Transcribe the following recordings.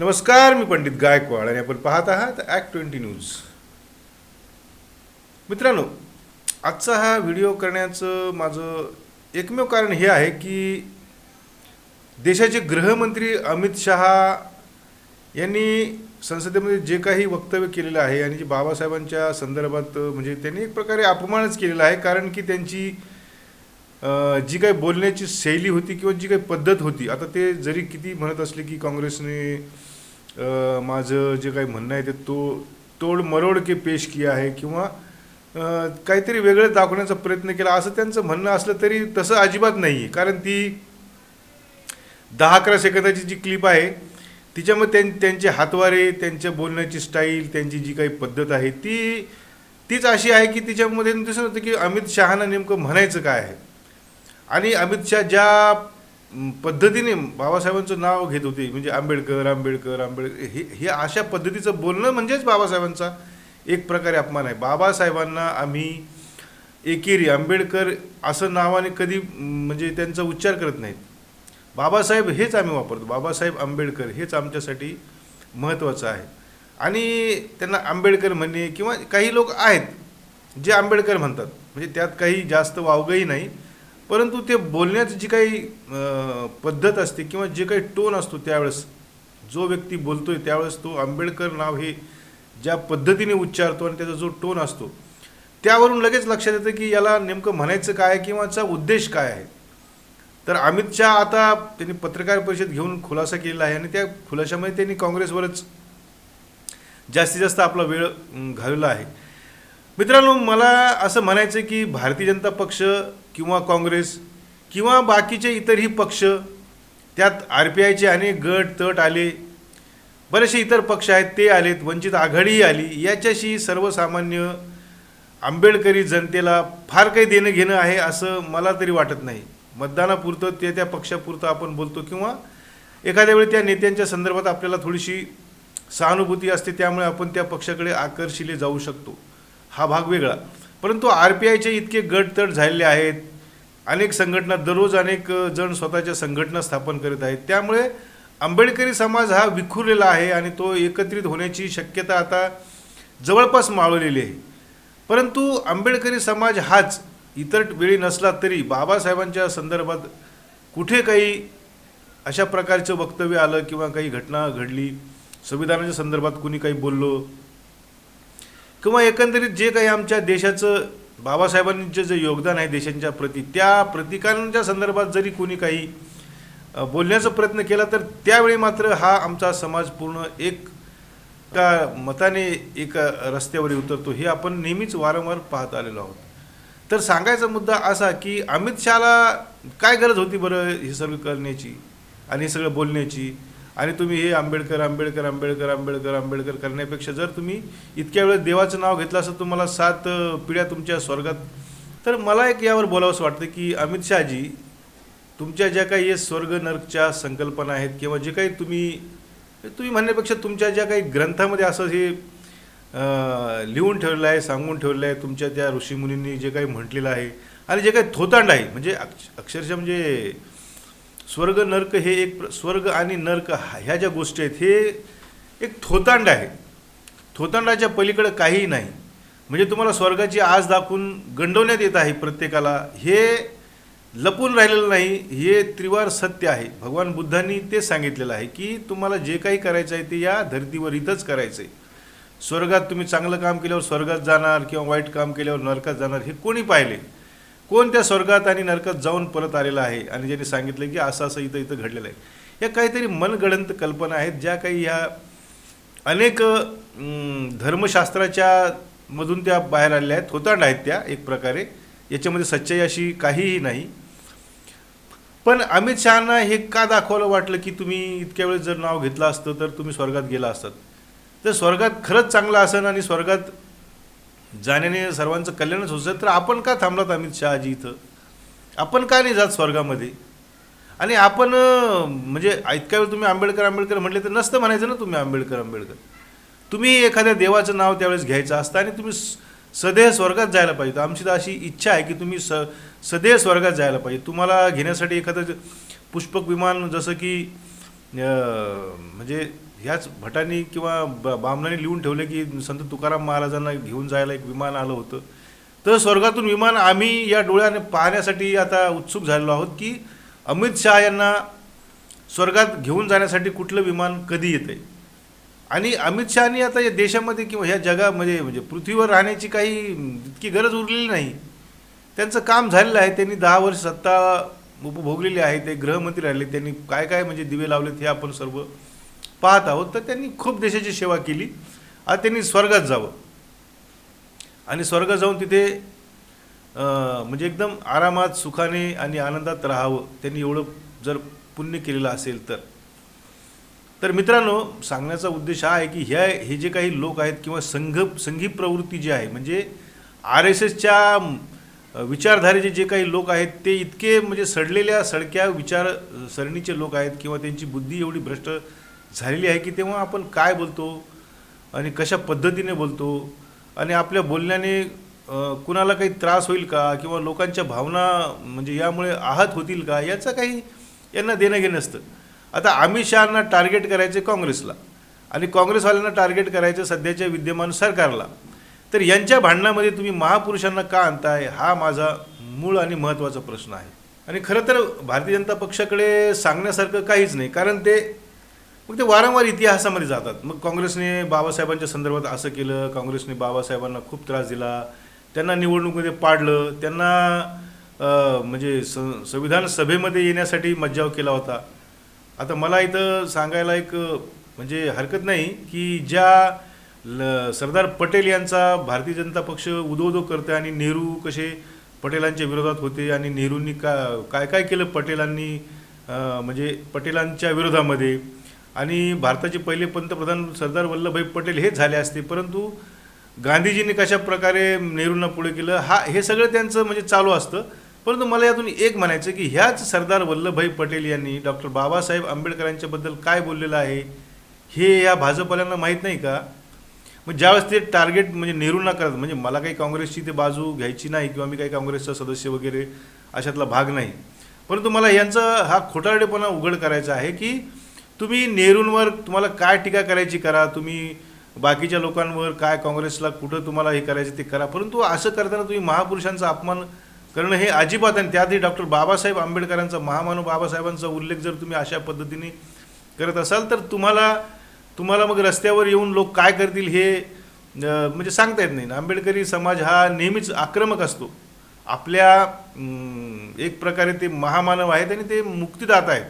नमस्कार मी पंडित गायकवाड आणि आपण पाहत आहात ॲक्ट ट्वेंटी न्यूज मित्रांनो आजचा हा व्हिडिओ करण्याचं माझं एकमेव कारण हे आहे की देशाचे गृहमंत्री अमित शहा यांनी संसदेमध्ये जे काही वक्तव्य केलेलं आहे आणि जे बाबासाहेबांच्या संदर्भात म्हणजे त्यांनी एक प्रकारे अपमानच केलेला आहे कारण की त्यांची जी काही बोलण्याची शैली होती किंवा जी काही पद्धत होती आता ते जरी किती म्हणत असले की काँग्रेसने माझं जे काही म्हणणं आहे ते तो तोड मरोड के पेश किया आहे किंवा काहीतरी वेगळं दाखवण्याचा प्रयत्न केला. असं त्यांचं म्हणणं असलं तरी तसं अजिबात नाही आहे कारण ती दहा अकरा सेकंदाची जी क्लिप आहे तिच्यामध्ये त्यां त्यांचे हातवारे त्यांच्या बोलण्याची स्टाईल त्यांची जी काही पद्धत आहे ती तीच अशी आहे की तिच्यामध्ये दिसत होतं की अमित शहानं नेमकं म्हणायचं काय आहे. आणि अमित शहा ज्या पद्धतीने बाबासाहेबांचं नाव घेत होते. म्हणजे आंबेडकर आंबेडकर आंबेडकर. हे हे अशा पद्धतीचं बोलणं म्हणजेच बाबासाहेबांचा एक प्रकारे अपमान आहे. बाबासाहेबांना आम्ही एकेरी आंबेडकर असं नावाने कधी म्हणजे त्यांचा उच्चार करत नाहीत. बाबासाहेब हेच आम्ही वापरतो. बाबासाहेब आंबेडकर हेच आमच्यासाठी महत्त्वाचं आहे. आणि त्यांना आंबेडकर म्हणणे किंवा काही लोक आहेत जे आंबेडकर म्हणतात. म्हणजे त्यात काही जास्त वावगंही नाही. परंतु ते बोलण्याची जी काही पद्धत असते किंवा जे काही टोन असतो त्यावेळेस जो व्यक्ती बोलतोय त्यावेळेस तो आंबेडकर नाव हे ज्या पद्धतीने उच्चारतो आणि त्याचा जो टोन असतो त्यावरून लगेच लक्षात येतं की याला नेमकं म्हणायचं काय आहे किंवा याचा उद्देश काय आहे. तर अमित शहा आता त्यांनी पत्रकार परिषद घेऊन खुलासा केलेला आहे आणि त्या खुलाशामध्ये त्यांनी काँग्रेसवरच जास्तीत जास्त आपला वेळ घालवला आहे. मित्रांनो मला असं म्हणायचं की भारतीय जनता पक्ष किंवा काँग्रेस किंवा बाकीचे इतरही पक्ष त्यात आर पी आयचे अनेक गट तट आले. बरेचसे इतर पक्ष आहेत ते आलेत वंचित आघाडीही आली. याच्याशी सर्वसामान्य आंबेडकरी जनतेला फार काही देणं घेणं आहे असं मला तरी वाटत नाही. मतदानापुरतं ते त्या पक्षापुरतं आपण बोलतो किंवा एखाद्या वेळी त्या नेत्यांच्या संदर्भात आपल्याला थोडीशी सहानुभूती असते त्यामुळे आपण त्या पक्षाकडे आकर्षिले जाऊ शकतो. हा भाग वेगळा. परंतु आर पी आयचे इतके गटतट झालेले आहेत अनेक संघटना दररोज अनेक जण स्वतःच्या संघटना स्थापन करीत आहेत. त्यामुळे आंबेडकरी समाज हा विखुरलेला आहे आणि तो एकत्रित होण्याची शक्यता आता जवळपास मावळलेली आहे. परंतु आंबेडकरी समाज हाच इतर वेळी नसला तरी बाबासाहेबांच्या संदर्भात कुठे काही अशा प्रकारचं वक्तव्य आलं किंवा काही घटना घडली संविधानाच्या संदर्भात कुणी काही बोललो? किंवा एकंदरीत जे काही आमच्या देशाचं बाबासाहेबांचे जे योगदान आहे देशांच्या प्रती त्या प्रतिकारांच्या संदर्भात जरी कोणी काही बोलण्याचा प्रयत्न केला तर त्यावेळी मात्र हा आमचा समाज पूर्ण एक का मताने एक रस्त्यावर उतरतो हे आपण नेहमीच वारंवार पाहत आलेलो आहोत. तर सांगायचा मुद्दा असा की अमित शहाला काय गरज होती बरं हे सगळं करण्याची आणि हे सगळं बोलण्याची? आणि तुम्ही हे आंबेडकर आंबेडकर आंबेडकर आंबेडकर आंबेडकर करण्यापेक्षा जर तुम्ही इतक्या वेळेस देवाचं नाव घेतलं असं तुम्हाला सात पिढ्या तुमच्या स्वर्गात तर मला एक यावर बोलावंसं वाटतं की अमित शहाजी तुमच्या ज्या काही हे स्वर्ग नर्कच्या संकल्पना आहेत किंवा जे काही तुम्ही तुम्ही म्हणण्यापेक्षा तुमच्या ज्या काही ग्रंथामध्ये असं हे लिहून ठेवलेलं आहे सांगून ठेवलेलं आहे तुमच्या त्या ऋषीमुनींनी जे काही म्हटलेलं आहे आणि जे काही थोतांड आहे म्हणजे अक्ष अक्षरशः म्हणजे स्वर्ग नर्क हे एक प्र- स्वर्ग आणि नर्क हा- ह्या ज्या गोष्टी आहेत हे एक थोतांड आहे. थोतांडाच्या पलीकडं काहीही नाही. म्हणजे तुम्हाला स्वर्गाची आज दाखवून गंडवण्यात येत आहे प्रत्येकाला हे लपून राहिलेलं नाही हे त्रिवार सत्य आहे. भगवान बुद्धांनी ते सांगितलेलं आहे की तुम्हाला जे काही करायचं आहे ते या धर्तीवर इथंच करायचं आहे स्वर्गात तुम्ही चांगलं काम केल्यावर स्वर्गात जाणार किंवा वाईट काम केल्यावर नरकात जाणार हे कोणी पाहिले? कोण त्या स्वर्गात आणि नरकात जाऊन परत आलेला आहे? आणि ज्यांनी सांगितलं की असं असं इथं इथं घडलेलं आहे. या काहीतरी मनगडंत कल्पना आहेत ज्या काही ह्या अनेक धर्मशास्त्राच्या मधून त्या बाहेर आलेल्या आहेत. होतांड आहेत त्या एक प्रकारे. याच्यामध्ये सच्चाई अशी काहीही नाही. पण अमित शहाना हे का दाखवायला वाटलं की तुम्ही इतक्या वेळेस जर नाव घेतलं असतं तर तुम्ही स्वर्गात गेला असतात? तर स्वर्गात खरंच चांगलं असेल आणि स्वर्गात जाण्याने सर्वांचं कल्याणच होत तर आपण का थांबलात अमित शहाजी इथं? आपण का नाही जात स्वर्गामध्ये? आणि आपण म्हणजे इतक्या वेळ तुम्ही आंबेडकर आंबेडकर म्हटले तर नसतं म्हणायचं ना तुम्ही आंबेडकर आंबेडकर. तुम्ही एखाद्या देवाचं नाव त्यावेळेस घ्यायचं असतं आणि तुम्ही स- सदैव स्वर्गात जायला पाहिजे. तर आमची तर अशी इच्छा आहे की तुम्ही स सदैव स्वर्गात जायला पाहिजे. तुम्हाला घेण्यासाठी एखादं पुष्पक विमान जसं की म्हणजे ह्याच भटांनी किंवा ब बामणांनी लिहून ठेवले की संत तुकाराम महाराजांना घेऊन जायला एक विमान आलं होतं. तर स्वर्गातून विमान आम्ही या डोळ्याने पाहण्यासाठी आता उत्सुक झालेलो आहोत की अमित शहा यांना स्वर्गात घेऊन जाण्यासाठी कुठलं विमान कधी येतं आहे आणि अमित शहानी आता या देशामध्ये किंवा ह्या जगामध्ये म्हणजे पृथ्वीवर राहण्याची काही इतकी गरज उरलेली नाही. त्यांचं काम झालेलं आहे. त्यांनी दहा वर्ष सत्ता उपभोगलेली आहे. ते गृहमंत्री राहिले. त्यांनी काय काय म्हणजे दिवे लावलेत हे आपण सर्व पाहत आहोत तर त्यांनी खूप देशाची सेवा केली. आता त्यांनी स्वर्गात जावं. आणि स्वर्गात जाऊन तिथे म्हणजे एकदम आरामात सुखाने आणि आनंदात राहावं. त्यांनी एवढं जर पुण्य केलेलं असेल तर. तर मित्रांनो सांगण्याचा उद्देश हा आहे की ह्या हे जे काही लोक आहेत किंवा संघ संघी प्रवृत्ती जी आहे म्हणजे आर एस एसच्या विचारधारेचे जे काही लोक आहेत ते इतके म्हणजे सडलेल्या सडक्या विचार सरणीचे लोक आहेत किंवा त्यांची बुद्धी एवढी भ्रष्ट झालेली आहे की तेव्हा आपण काय बोलतो आणि कशा पद्धतीने बोलतो आणि आपल्या बोलण्याने कुणाला काही त्रास होईल का किंवा लोकांच्या भावना म्हणजे यामुळे आहत होतील का याचं काही यांना देणं घेणं असतं. आता अमित शहाना टार्गेट करायचे काँग्रेसला आणि काँग्रेसवाल्यांना टार्गेट करायचं सध्याच्या विद्यमान सरकारला. तर यांच्या भांडणामध्ये तुम्ही महापुरुषांना का आणताय? हा माझा मूळ आणि महत्त्वाचा प्रश्न आहे. आणि खरं तर भारतीय जनता पक्षाकडे सांगण्यासारखं काहीच नाही. कारण ते मग ते वारंवार इतिहासामध्ये जातात. मग काँग्रेसने बाबासाहेबांच्या संदर्भात असं केलं काँग्रेसने बाबासाहेबांना खूप त्रास दिला त्यांना निवडणुकीमध्ये पाडलं त्यांना म्हणजे स संविधान सभेमध्ये येण्यासाठी मज्जाव केला होता. आता मला इथं सांगायला एक म्हणजे हरकत नाही की ज्या ल सरदार पटेल यांचा भारतीय जनता पक्ष उदोदो करते आणि नेहरू कसे पटेलांच्या विरोधात होते आणि नेहरूंनी का काय काय केलं पटेलांनी म्हणजे पटेलांच्या विरोधामध्ये? आणि भारताचे पहिले पंतप्रधान सरदार वल्लभभाई पटेल हेच झाले असते परंतु गांधीजींनी कशा प्रकारे नेहरूंना पुढे केलं हा हे सगळं त्यांचं म्हणजे चालू असतं. परंतु मला यातून एक म्हणायचं की ह्याच सरदार वल्लभभाई पटेल यांनी डॉक्टर बाबासाहेब आंबेडकरांच्याबद्दल काय बोललेलं आहे हे या भाजपवाल्यांना माहीत नाही का? मग ज्यावेळेस ते टार्गेट म्हणजे नेहरूंना करत म्हणजे मला काही काँग्रेसची ते बाजू घ्यायची नाही किंवा मी काही काँग्रेसचा सदस्य वगैरे अशातला भाग नाही. परंतु मला यांचा हा खोटारडेपणा उघड करायचा आहे की तुम्ही नेहरूंवर तुम्हाला काय टीका करायची करा? तुम्ही बाकीच्या लोकांवर काय काँग्रेसला कुठं तुम्हाला हे करायचं ते करा? परंतु असं करताना तुम्ही महापुरुषांचा अपमान करणं हे अजिबात आणि त्यातही डॉक्टर बाबासाहेब आंबेडकरांचा महामानव बाबासाहेबांचा उल्लेख जर तुम्ही अशा पद्धतीने करत असाल तर तुम्हाला तुम्हाला मग रस्त्यावर येऊन लोक काय करतील हे म्हणजे सांगता येत नाही आंबेडकरी समाज हा नेहमीच आक्रमक असतो. आपल्या एक प्रकारे ते महामानव आहेत आणि ते मुक्तिदाता आहेत.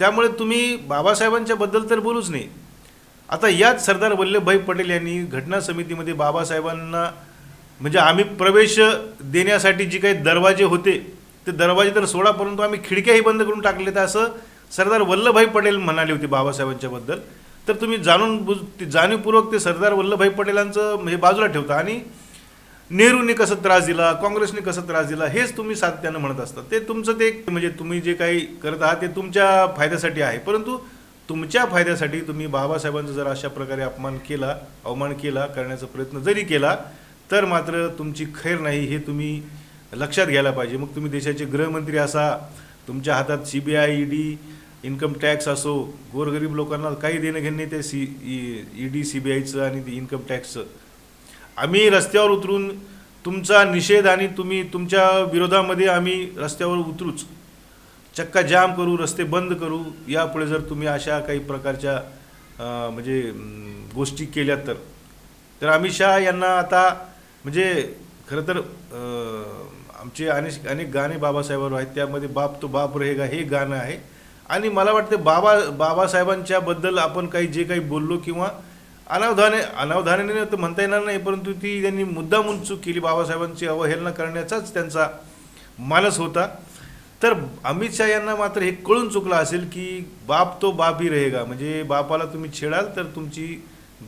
त्यामुळे तुम्ही बाबासाहेबांच्या बद्दल तर बोलूच नाही आता याच सरदार वल्लभभाई पटेल यांनी घटना समितीमध्ये बाबासाहेबांना म्हणजे आम्ही प्रवेश देण्यासाठी जी काही दरवाजे होते ते दरवाजे तर सोडा परंतु आम्ही खिडक्याही बंद करून टाकले तर असं सरदार वल्लभभाई पटेल म्हणाले होते बाबासाहेबांच्याबद्दल तर तुम्ही जाणून बुज ते जाणीवपूर्वक ते सरदार वल्लभभाई पटेलांचं म्हणजे बाजूला ठेवता आणि नेहरूने कसं त्रास दिला काँग्रेसने कसं त्रास दिला हेच तुम्ही सातत्यानं म्हणत असता. ते तुमचं ते म्हणजे तुम्ही जे काही करत आहात ते तुमच्या फायद्यासाठी आहे. परंतु तुमच्या फायद्यासाठी तुम्ही बाबासाहेबांचा जर अशा प्रकारे अपमान केला अवमान केला करण्याचा प्रयत्न जरी केला तर मात्र तुमची खैर नाही हे तुम्ही लक्षात घ्यायला पाहिजे. मग तुम्ही देशाचे गृहमंत्री असा तुमच्या हातात C B I E D income tax असो गोरगरीब लोकांना काही देणं घेणं नाही ते C E D C B आयचं आणि ते इन्कम टॅक्सचं आम्ही रस्त्यावर उतरून तुमचा निषेध आणि तुम्ही तुमच्या विरोधामध्ये आम्ही रस्त्यावर उतरूच. चक्का जाम करू रस्ते बंद करू यापुढे जर तुम्ही अशा काही प्रकारच्या म्हणजे गोष्टी केल्या तर. तर अमित शहा यांना आता म्हणजे खरं तर आमचे अनेक अनेक गाणे बाबासाहेबांवर आहेत त्यामध्ये बाप तो बाप रहेगा हे गाणं आहे. आणि मला वाटते बाबा बाबासाहेबांच्याबद्दल आपण काही जे काही बोललो किंवा अनावधाने अनावधानाने तर म्हणता येणार नाही परंतु ती त्यांनी मुद्दामून चूक केली बाबासाहेबांची अवहेलना करण्याचाच त्यांचा मानस होता. तर अमित शहा यांना मात्र हे कळून चुकलं असेल की बाप तो बापही रहेगा. म्हणजे बापाला तुम्ही छेडाल तर तुमची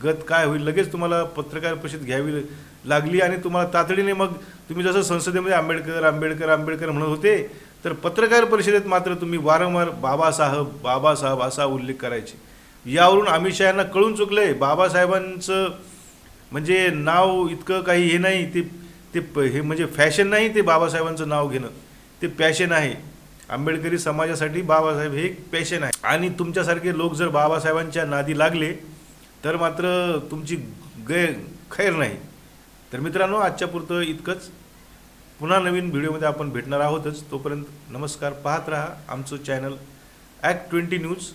गत काय होईल? लगेच तुम्हाला पत्रकार परिषद घ्यावी लागली आणि तुम्हाला तातडीने मग तुम्ही जसं संसदेमध्ये आंबेडकर आंबेडकर आंबेडकर म्हणत होते तर पत्रकार परिषदेत मात्र तुम्ही वारंवार बाबासाहेब बाबासाहेब असा उल्लेख करायचे. यावरून अमित शहा यांना कळून चुकलंय बाबासाहेबांचं म्हणजे नाव इतकं काही हे नाही ते ते प- हे म्हणजे फॅशन नाही ते बाबासाहेबांचं नाव घेणं. ते पॅशन आहे. आंबेडकरी समाजासाठी बाबासाहेब हे एक पॅशन आहे. आणि तुमच्यासारखे लोक जर बाबासाहेबांच्या नादी लागले तर मात्र तुमची गै खैर नाही. तर मित्रांनो आजच्या पुरतं इतकंच. पुन्हा नवीन व्हिडिओमध्ये आपण भेटणार आहोतच. तोपर्यंत नमस्कार पाहत राहा आमचं चॅनल ॲक्ट ट्वेंटी न्यूज.